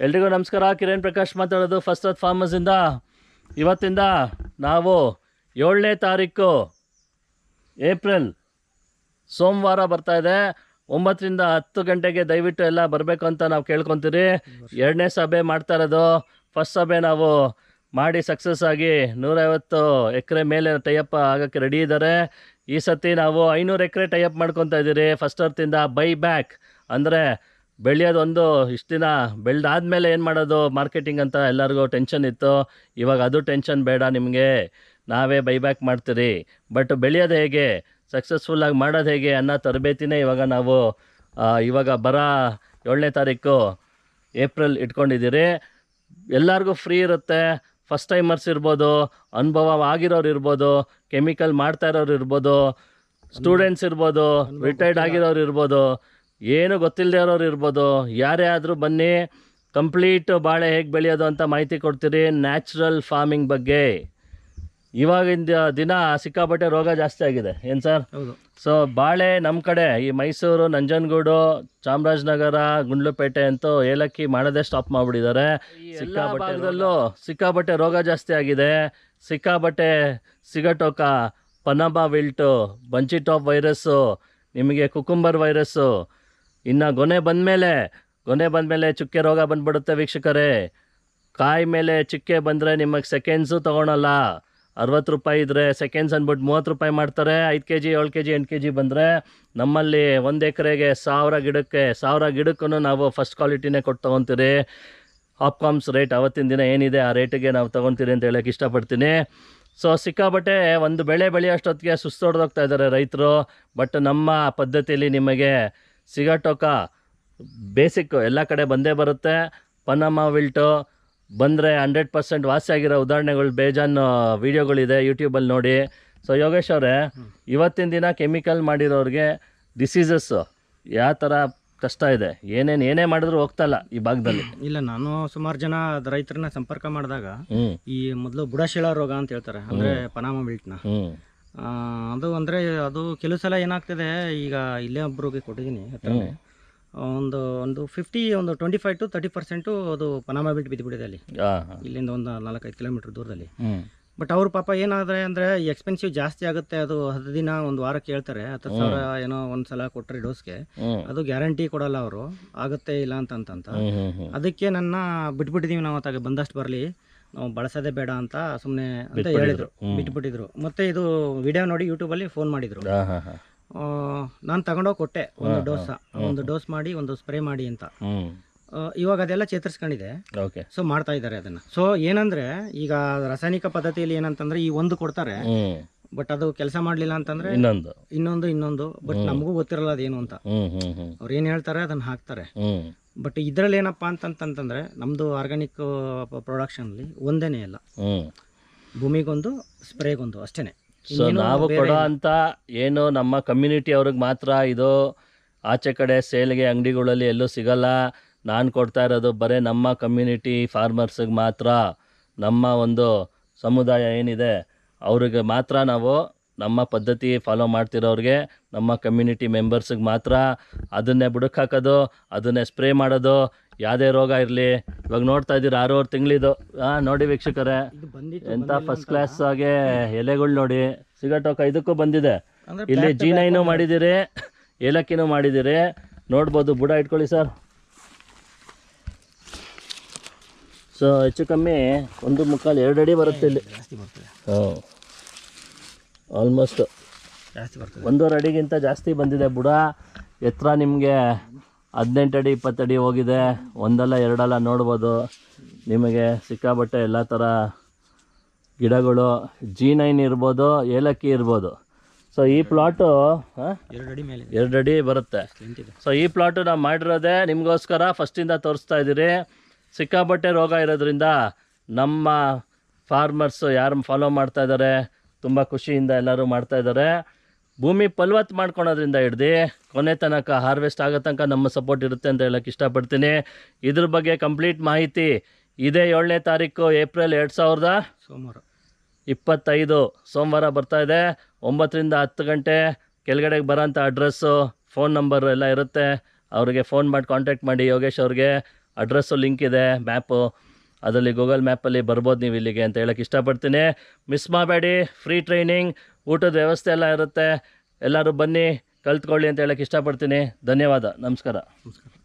ಎಲ್ರಿಗೂ ನಮಸ್ಕಾರ. ಕಿರಣ್ ಪ್ರಕಾಶ್ ಮಾತಾಡೋದು ಫಸ್ಟ್ ಅತ್ ಫಾರ್ಮರ್ಸಿಂದ ಇವತ್ತಿಂದ ನಾವು ಏಳನೇ ತಾರೀಕು ಏಪ್ರಿಲ್ ಸೋಮವಾರ ಬರ್ತಾ ಇದೆ. ಒಂಬತ್ತರಿಂದ ಹತ್ತು ಗಂಟೆಗೆ ದಯವಿಟ್ಟು ಎಲ್ಲ ಬರಬೇಕು ಅಂತ ನಾವು ಕೇಳ್ಕೊತೀರಿ. ಎರಡನೇ ಸಭೆ ಮಾಡ್ತಾ ಇರೋದು. ಫಸ್ಟ್ ಸಭೆ ನಾವು ಮಾಡಿ ಸಕ್ಸಸ್ ಆಗಿ ನೂರೈವತ್ತು ಎಕರೆ ಮೇಲೆ ಟೈಅಪ್ ಆಗೋಕ್ಕೆ ರೆಡಿ ಇದ್ದಾರೆ. ಈ ಸತಿ ನಾವು ಐನೂರು ಎಕರೆ ಟೈಅಪ್ ಮಾಡ್ಕೊತಾ ಇದ್ದೀರಿ. ಫಸ್ಟ್ ಅರ್ತಿಂದ ಬೈ ಬ್ಯಾಕ್ ಅಂದರೆ ಬೆಳೆಯೋದು ಒಂದು ಇಷ್ಟು ದಿನ ಬೆಳೆದಾದ್ಮೇಲೆ ಏನು ಮಾಡೋದು? ಮಾರ್ಕೆಟಿಂಗ್ ಅಂತ ಎಲ್ಲರಿಗೂ ಟೆನ್ಷನ್ ಇತ್ತು. ಇವಾಗ ಅದು ಟೆನ್ಷನ್ ಬೇಡ ನಿಮಗೆ. ನಾವೇ ಬೈಬ್ಯಾಕ್ ಮಾಡ್ತೀರಿ. ಬಟ್ ಬೆಳೆಯೋದು ಹೇಗೆ? ಸಕ್ಸಸ್ಫುಲ್ಲಾಗಿ ಮಾಡೋದು ಹೇಗೆ ಅನ್ನೋ ತರಬೇತಿನೇ ಇವಾಗ ನಾವು ಇವಾಗ ಬರ ಏಳನೇ ತಾರೀಕು ಏಪ್ರಿಲ್ ಇಟ್ಕೊಂಡಿದ್ದೀರಿ ಎಲ್ಲರಿಗೂ ಫ್ರೀ ಇರುತ್ತೆ. ಫಸ್ಟ್ ಟೈಮರ್ಸ್ ಇರ್ಬೋದು ಅನುಭವ ಆಗಿರೋರು ಇರ್ಬೋದು ಕೆಮಿಕಲ್ ಮಾಡ್ತಾ ಇರೋರು ಇರ್ಬೋದು ಸ್ಟೂಡೆಂಟ್ಸ್ ಇರ್ಬೋದು ರಿಟೈರ್ಡ್ ಆಗಿರೋರು ಇರ್ಬೋದು. ಏನು ಗೊತ್ತಿಲ್ಲದೆ ಇರೋರು ಇರ್ಬೋದು. ಯಾರೇ ಆದರೂ ಬನ್ನಿ ಕಂಪ್ಲೀಟ್ ಬಾಳೆ ಹೇಗೆ ಬೆಳೆಯೋದು ಅಂತ ಮಾಹಿತಿ ಕೊಡ್ತೀರಿ ನ್ಯಾಚುರಲ್ ಫಾರ್ಮಿಂಗ್ ಬಗ್ಗೆ. ಇವಾಗಿನ ದಿನ ಸಿಕ್ಕಾಪಟ್ಟೆ ರೋಗ ಜಾಸ್ತಿ ಆಗಿದೆ. ಏನು ಸರ್? ಸೊ ಬಾಳೆ ನಮ್ಮ ಕಡೆ ಈ ಮೈಸೂರು ನಂಜನಗೂಡು ಚಾಮರಾಜನಗರ ಗುಂಡ್ಲುಪೇಟೆ ಅಂತೂ ಏಲಕ್ಕಿ ಮಾಡೋದೇ ಸ್ಟಾಪ್ ಮಾಡಿಬಿಟ್ಟಿದ್ದಾರೆ. ಸಿಕ್ಕಾಪಟ್ಟೆದಲ್ಲೂ ಸಿಕ್ಕಾಪಟ್ಟೆ ರೋಗ ಜಾಸ್ತಿ ಆಗಿದೆ. ಸಿಕ್ಕಾಪಟ್ಟೆ Sigatoka Panama wilt bunchy top virus ನಿಮಗೆ ಕುಕುಂಬರ್ ವೈರಸ್ಸು ಇನ್ನು ಗೊನೆ ಬಂದಮೇಲೆ ಗೊನೆ ಬಂದಮೇಲೆ ಚುಕ್ಕೆ ರೋಗ ಬಂದ್ಬಿಡುತ್ತೆ ವೀಕ್ಷಕರೇ. ಕಾಯಿ ಮೇಲೆ ಚುಕ್ಕೆ ಬಂದರೆ ನಿಮಗೆ ಸೆಕೆಂಡ್ಸು ತೊಗೊಳಲ್ಲ. ಅರವತ್ತು ರೂಪಾಯಿ ಇದ್ದರೆ ಸೆಕೆಂಡ್ಸ್ ಅಂದ್ಬಿಟ್ಟು ಮೂವತ್ತು ರೂಪಾಯಿ ಮಾಡ್ತಾರೆ. ಐದು ಕೆ ಜಿ ಏಳು ಕೆ ಜಿ ಎಂಟು ಕೆ ಜಿ ಬಂದರೆ ನಮ್ಮಲ್ಲಿ ಒಂದು ಎಕರೆಗೆ ಸಾವಿರ ಗಿಡಕ್ಕೆ, ಸಾವಿರ ಗಿಡಕ್ಕೂ ನಾವು ಫಸ್ಟ್ ಕ್ವಾಲಿಟಿನೇ ಕೊಟ್ಟು ತೊಗೊತೀರಿ. ಹಾಪ್ಕಾಮ್ಸ್ ರೇಟ್ ಅವತ್ತಿನ ದಿನ ಏನಿದೆ, ಆ ರೇಟಿಗೆ ನಾವು ತೊಗೊತೀರಿ ಅಂತ ಹೇಳೋಕ್ಕೆ ಇಷ್ಟಪಡ್ತೀನಿ. ಸೊ ಸಿಕ್ಕಾಬಟ್ಟೆ ಒಂದು ಬೆಳೆ ಬೆಳೆಯೋಷ್ಟೊತ್ತಿಗೆ ಸುಸ್ತೊಡ್ದೋಗ್ತಾ ಇದ್ದಾರೆ ರೈತರು. ಬಟ್ ನಮ್ಮ ಪದ್ಧತಿಯಲ್ಲಿ ನಿಮಗೆ ಸಿಗಟೋಕ ಬೇಸಿಕ್ ಎಲ್ಲ ಕಡೆ ಬಂದೇ ಬರುತ್ತೆ. ಪನಮ ವಿಲ್ಟು ಬಂದರೆ ಹಂಡ್ರೆಡ್ ಪರ್ಸೆಂಟ್ ವಾಸಿ ಆಗಿರೋ ಉದಾಹರಣೆಗಳು ಬೇಜಾನ್ ವೀಡಿಯೋಗಳಿದೆ ಯೂಟ್ಯೂಬಲ್ಲಿ ನೋಡಿ. ಸೊ ಯೋಗೇಶ್ ಅವರೇ ಇವತ್ತಿನ ದಿನ ಕೆಮಿಕಲ್ ಮಾಡಿರೋರಿಗೆ ಡಿಸೀಸಸ್ಸು ಯಾವ ಥರ ಕಷ್ಟ ಇದೆ? ಏನೇನು ಏನೇ ಮಾಡಿದ್ರು ಹೋಗ್ತಲ್ಲ ಈ ಭಾಗದಲ್ಲಿ. ಇಲ್ಲ ನಾನು ಸುಮಾರು ಜನ ರೈತರನ್ನ ಸಂಪರ್ಕ ಮಾಡಿದಾಗ ಈ ಮೊದಲು ಬುಡಶಿಳ ರೋಗ ಅಂತ ಹೇಳ್ತಾರೆ. ಅಂದ್ರೆ ಪನಾಮ ಬಿಲ್ಟ್ನ ಅದು ಅಂದ್ರೆ ಅದು ಕೆಲವು ಸಲ ಏನಾಗ್ತದೆ ಈಗ ಇಲ್ಲೇ ಒಬ್ರಿಗೆ ಕೊಟ್ಟಿದ್ದೀನಿ ಹತ್ರನೇ. ಒಂದು ಒಂದು ಫಿಫ್ಟಿ ಒಂದು twenty five to thirty percent ಅದು ಪನಾಮ ಬಿಲ್ಟ್ ಬಿದ್ದುಬಿಟ್ಟಿದೆ ಅಲ್ಲಿ. ಇಲ್ಲಿಂದ ಒಂದು ನಾಲ್ಕೈದು ಕಿಲೋಮೀಟರ್ ದೂರದಲ್ಲಿ. ಬಟ್ ಅವ್ರ ಪಾಪ ಏನಾದ್ರೆ ಅಂದ್ರೆ ಎಕ್ಸ್ಪೆನ್ಸಿವ್ ಜಾಸ್ತಿ ಆಗುತ್ತೆ ಅದು ಹತ್ತು ದಿನ ಒಂದು ವಾರ ಕೇಳ್ತಾರೆ ಹತ್ತು ಸಾವಿರ ಏನೋ ಒಂದು ಸಲ ಕೊಟ್ಟರೆ ಡೋಸ್ಗೆ ಅದು ಗ್ಯಾರಂಟಿ ಕೊಡಲ್ಲ ಅವರು ಆಗುತ್ತೆ ಇಲ್ಲ ಅಂತ ಅದಕ್ಕೆ ನನ್ನ ಬಿಟ್ಬಿಟ್ಟಿದೀವಿ ನಾವು ಅತ್ತಾಗ ಬಂದಷ್ಟು ಬರಲಿ. ನಾವು ಬಳಸೋದೇ ಬೇಡ ಅಂತ ಸುಮ್ಮನೆ ಅಂತ. ಹೇಳಿದ್ರು. ಬಿಟ್ಬಿಟ್ಟಿದ್ರು. ಮತ್ತೆ ಇದು ವಿಡಿಯೋ ನೋಡಿ ಯೂಟ್ಯೂಬಲ್ಲಿ ಫೋನ್ ಮಾಡಿದ್ರು. ನಾನು ತಗೊಂಡೋಗಿ ಕೊಟ್ಟೆ ಒಂದು ಡೋಸ ಒಂದು ಡೋಸ್ ಮಾಡಿ ಒಂದು ಸ್ಪ್ರೇ ಮಾಡಿ ಅಂತ. ಇವಾಗ ಅದೆಲ್ಲ ಚೇತರಿಸ್ಕೊಂಡಿದೆ. ಸೊ ಮಾಡ್ತಾ ಇದ್ದಾರೆ ಅದನ್ನ. ಸೊ ಏನಂದ್ರೆ ಈಗ ರಾಸಾಯನಿಕ ಪದ್ಧತಿಯಲ್ಲಿ ಏನಂತಂದ್ರೆ ಈ ಒಂದು ಕೊಡ್ತಾರೆ. ಬಟ್ ಅದು ಕೆಲಸ ಮಾಡಲಿಲ್ಲ ಅಂತಂದ್ರೆ ಇನ್ನೊಂದು. ಇನ್ನೊಂದು ಇನ್ನೊಂದು. ಬಟ್ ನಮಗೂ ಗೊತ್ತಿರಲ್ಲ ಅದೇನು ಅಂತ. ಅವ್ರು ಏನು ಹೇಳ್ತಾರೆ ಅದನ್ನ ಹಾಕ್ತಾರೆ. ಬಟ್ ಇದರಲ್ಲಿ ಏನಪ್ಪಾ ಅಂತಂತಂದ್ರೆ ನಮ್ದು ಆರ್ಗ್ಯಾನಿಕ್ ಅಲ್ಲಿ ಒಂದೇನೆ ಅಲ್ಲ ಹ್ಞೂ ಭೂಮಿಗೊಂದು ಸ್ಪ್ರೇಗೊಂದು ಅಷ್ಟೇನೆ. ಸೊ ನಾವು ಕೊಡೋ ಅಂತ ಏನು ನಮ್ಮ ಕಮ್ಯುನಿಟಿ ಅವ್ರಿಗೆ ಮಾತ್ರ ಇದು ಆಚೆ ಕಡೆ ಸೇಲ್ಗೆ ಅಂಗಡಿಗಳಲ್ಲಿ ಎಲ್ಲೂ ಸಿಗಲ್ಲ. ನಾನು ಕೊಡ್ತಾ ಇರೋದು ಬರೀ ನಮ್ಮ ಕಮ್ಯುನಿಟಿ ಫಾರ್ಮರ್ಸಿಗೆ ಮಾತ್ರ. ನಮ್ಮ ಒಂದು ಸಮುದಾಯ ಏನಿದೆ ಅವ್ರಿಗೆ ಮಾತ್ರ ನಾವು ನಮ್ಮ ಪದ್ಧತಿ ಫಾಲೋ ಮಾಡ್ತಿರೋರಿಗೆ ನಮ್ಮ ಕಮ್ಯುನಿಟಿ ಮೆಂಬರ್ಸಿಗೆ ಮಾತ್ರ ಅದನ್ನೇ ಬುಡಕ್ಕೆ ಹಾಕೋದು ಅದನ್ನೇ ಸ್ಪ್ರೇ ಮಾಡೋದು ಯಾವುದೇ ರೋಗ ಇರಲಿ. ಇವಾಗ ನೋಡ್ತಾ ಇದ್ದೀರಿ ಆರೂವರೆ ತಿಂಗಳಿದು. ಹಾಂ ನೋಡಿ ವೀಕ್ಷಕರೇ ಎಂಥ ಎಂತ ಫಸ್ಟ್ ಕ್ಲಾಸ್ ಆಗಿ ಎಲೆಗಳು ನೋಡಿ. ಸಿಗಟೋಕ ಇದಕ್ಕೂ ಬಂದಿದೆ. ಇಲ್ಲಿ ಜೀನೈನು ಮಾಡಿದ್ದೀರಿ ಏಲಕ್ಕಿನೂ ಮಾಡಿದ್ದೀರಿ. ನೋಡ್ಬೋದು ಬುಡ ಇಟ್ಕೊಳ್ಳಿ ಸರ್. ಸೊ ಹೆಚ್ಚು ಕಮ್ಮಿ ಒಂದು ಮುಕ್ಕಾಲು ಎರಡು ಅಡಿ ಬರುತ್ತೆ ಇಲ್ಲಿ. ಜಾಸ್ತಿ ಬರ್ತದೆ. ಹ್ಞೂ ಆಲ್ಮೋಸ್ಟ್ ಜಾಸ್ತಿ ಬರ್ತದೆ. ಒಂದೂವರೆ ಅಡಿಗಿಂತ ಜಾಸ್ತಿ ಬಂದಿದೆ. ಬುಡ ಎತ್ತರ ನಿಮಗೆ ಹದಿನೆಂಟು ಅಡಿ ಇಪ್ಪತ್ತಡಿ ಹೋಗಿದೆ. ಒಂದಲ್ಲ ಎರಡಲ್ಲ ನೋಡ್ಬೋದು. ನಿಮಗೆ ಸಿಕ್ಕಾಬಟ್ಟೆ ಎಲ್ಲ ಥರ ಗಿಡಗಳು ಜಿ ನೈನ್ ಇರ್ಬೋದು ಏಲಕ್ಕಿ ಇರ್ಬೋದು. ಸೊ ಈ ಪ್ಲಾಟು ಎರಡು ಅಡಿ ಮೇಲೆ ಎರಡಡಿ ಅಡಿ ಬರುತ್ತೆ. ಸೊ ಈ ಪ್ಲಾಟು ನಾವು ಮಾಡಿರೋದೇ ನಿಮಗೋಸ್ಕರ ಫಸ್ಟಿಂದ ತೋರಿಸ್ತಾ ಇದ್ದೀರಿ. ಸಿಕ್ಕಾಪಟ್ಟೆ ರೋಗ ಇರೋದ್ರಿಂದ ನಮ್ಮ ಫಾರ್ಮರ್ಸು ಯಾರು ಫಾಲೋ ಮಾಡ್ತಾ ಇದ್ದಾರೆ ತುಂಬ ಖುಷಿಯಿಂದ ಎಲ್ಲರೂ ಮಾಡ್ತಾ ಇದ್ದಾರೆ. ಭೂಮಿ ಫಲವತ್ತು ಮಾಡ್ಕೊಳೋದ್ರಿಂದ ಹಿಡ್ದು ಕೊನೆ ತನಕ ಹಾರ್ವೆಸ್ಟ್ ಆಗೋ ತನಕ ನಮ್ಮ ಸಪೋರ್ಟ್ ಇರುತ್ತೆ ಅಂತ ಹೇಳಕ್ಕೆ ಇಷ್ಟಪಡ್ತೀನಿ. ಇದ್ರ ಬಗ್ಗೆ ಕಂಪ್ಲೀಟ್ ಮಾಹಿತಿ ಇದೇ ಏಳನೇ ತಾರೀಕು ಏಪ್ರಿಲ್ ಎರಡು ಸಾವಿರದ ಸೋಮವಾರ. ಇಪ್ಪತ್ತೈದು ಸೋಮವಾರ ಬರ್ತಾ ಇದೆ. ಒಂಬತ್ತರಿಂದ ಹತ್ತು ಗಂಟೆ ಕೆಳಗಡೆಗೆ ಬರೋಂಥ ಅಡ್ರೆಸ್ಸು ಫೋನ್ ನಂಬರ್ ಎಲ್ಲ ಇರುತ್ತೆ. ಅವ್ರಿಗೆ ಫೋನ್ ಮಾಡಿ ಕಾಂಟ್ಯಾಕ್ಟ್ ಮಾಡಿ ಯೋಗೇಶ್ ಅವ್ರಿಗೆ. ಅಡ್ರೆಸ್ಸು ಲಿಂಕ್ ಇದೆ ಮ್ಯಾಪು ಅದರಲ್ಲಿ ಗೂಗಲ್ ಮ್ಯಾಪಲ್ಲಿ ಬರ್ಬೋದು ನೀವು ಇಲ್ಲಿಗೆ ಅಂತ ಹೇಳೋಕ್ಕೆ ಇಷ್ಟಪಡ್ತೀನಿ. ಮಿಸ್ ಮಾಡಬೇಡಿ ಫ್ರೀ ಟ್ರೈನಿಂಗ್ ಊಟದ ವ್ಯವಸ್ಥೆ ಎಲ್ಲ ಇರುತ್ತೆ. ಎಲ್ಲರೂ ಬನ್ನಿ, ಕಲ್ತ್ಕೊಳ್ಳಿ ಅಂತ ಹೇಳೋಕ್ಕೆ ಇಷ್ಟಪಡ್ತೀನಿ. ಧನ್ಯವಾದ. ನಮಸ್ಕಾರ. ನಮಸ್ಕಾರ.